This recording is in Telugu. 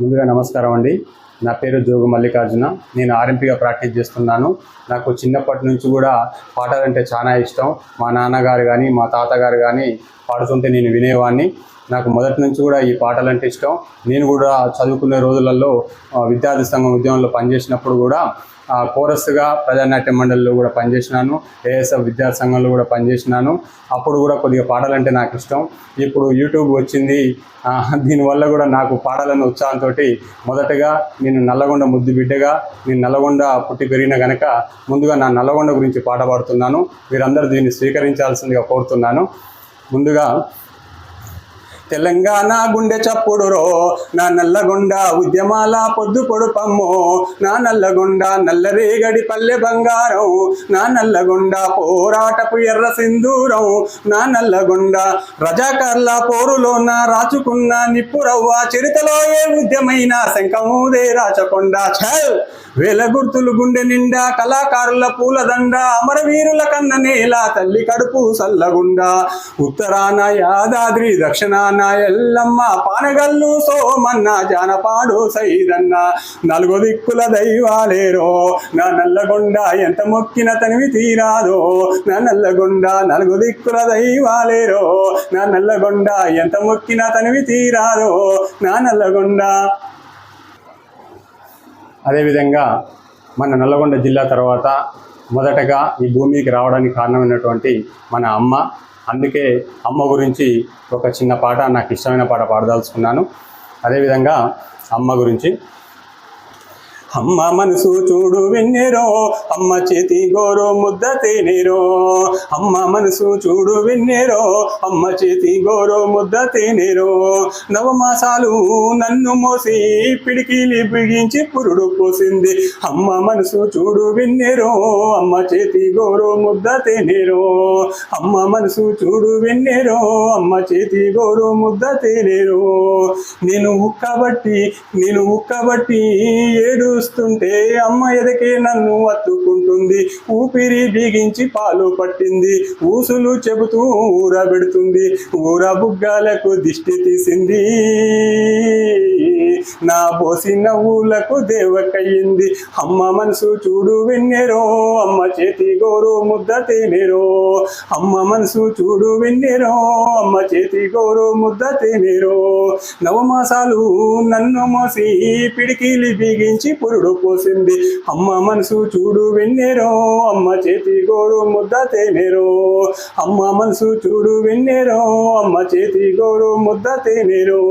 ముందుగా నమస్కారం అండి. నా పేరు జోగు మల్లికార్జున. నేను ఆర్ఎంపీగా ప్రాక్టీస్ చేస్తున్నాను. నాకు చిన్నప్పటి నుంచి కూడా పాటలంటే చాలా ఇష్టం. మా నాన్నగారు కానీ మా తాతగారు కానీ పాడుతుంటే నేను వినేవాడిని నాకు మొదటి నుంచి కూడా ఈ పాటలంటే ఇష్టం. నేను కూడా చదువుకునే రోజులలో విద్యార్థి సంఘం ఉద్యమంలో పనిచేసినప్పుడు కూడా కోరస్గా ప్రజానాట్య మండలిలో కూడా పనిచేసినాను. ఏఎస్ఎఫ్ విద్యార్థి సంఘంలో కూడా పనిచేసినాను. అప్పుడు కూడా కొద్దిగా పాటలంటే నాకు ఇష్టం. ఇప్పుడు యూట్యూబ్ వచ్చింది. దీనివల్ల కూడా నాకు పాడాలన్న ఉత్సాహంతో మొదటగా నేను నేను నల్లగొండ ముద్దు బిడ్డగా నేను నల్లగొండ పుట్టి పెరిగిన గనక ముందుగా నా నల్లగొండ గురించి పాట పాడుతున్నాను. మీరందరూ దీన్ని స్వీకరించాల్సిందిగా కోరుతున్నాను. ముందుగా తెలంగాణ గుండె చప్పుడురో నా నల్లగొండ ఉద్యమాల పొద్దు పొడుపమ్మో నా నల్లగొండ నల్లరేగడి పల్లె బంగారం నా నల్లగొండ పోరాటపు ఎర్ర సింధూరం నా నల్లగొండ రజాకర్ల పోరులో నా రాచుకున్న నిప్పురవ్వ చరితలో ఏ ఉద్యమైన శంఖముదే రాచకొండ. ఛల్! వేల గుర్తులు గుండె నిండా కళాకారుల పూలదండ అమరవీరుల కన్న నేల తల్లి కడుపు సల్లగుండ. ఉత్తరాన యాదాద్రి దక్షిణాన ఎల్లమ్మ పానగల్లు సోమన్న జానపాడు సైదన్న. నలుగు దిక్కుల దైవాలేరో నా నల్లగొండ ఎంత మొక్కిన తనివి తీరాదో. నా నల్లగొండ నలుగు దిక్కుల దైవాలేరో నా నల్లగొండ ఎంత మొక్కిన తనివి తీరాదో. నా నల్లగొండ. అదేవిధంగా మన నల్లగొండ జిల్లా తర్వాత మొదటగా ఈ భూమికి రావడానికి కారణమైనటువంటి మన అమ్మ అందుకే అమ్మ గురించి ఒక చిన్న పాట నాకు ఇష్టమైన పాట పాడదలుచుకున్నాను. అదేవిధంగా అమ్మ గురించి అమ్మ మనసు చూడు వెన్నెరో అమ్మ చేతి గోరు ముద్ద తేనెరో. అమ్మ మనసు చూడు వెన్నెరో అమ్మ చేతి గోరు ముద్ద తేనెరో. నవమాసాలు నన్ను మోసి పిడికిలి బిగించి పురుడు పోసింది. అమ్మ మనసు చూడు వెన్నెరో అమ్మ చేతి గోరు ముద్ద తేనెరో. అమ్మ మనసు చూడు వెన్నెరో అమ్మ చేతి గోరు ముద్ద తేనెరో. నేను ఉక్కబట్టి నేను ఉక్కబట్టి చూస్తుంటే అమ్మ ఎదకే నన్ను అత్తుకుంటుంది. ఊపిరి బిగించి పాలు పట్టింది. ఊసులు చెబుతూ ఊరబెడుతుంది. ఊర బుగ్గాలకు దిష్టి తీసింది. నా పోసి నవ్వులకు దేవకయ్యింది. అమ్మ మనసు చూడు విన్నెరో అమ్మ చేతి గోరు ముద్ద తినేరో. అమ్మ మనసు చూడు విన్నెరో అమ్మ చేతి గోరు ముద్ద తినేరో. నవమాసాలు నన్ను మోసి పిడికిలి బిగించి పురుడు పోసింది. అమ్మ మనసు చూడు వెన్నెరో అమ్మ చేతి గోరు ముద్ద తేనెరో. అమ్మ మనసు చూడు వెన్నెరో అమ్మ చేతి గోరు ముద్ద తేనెరో.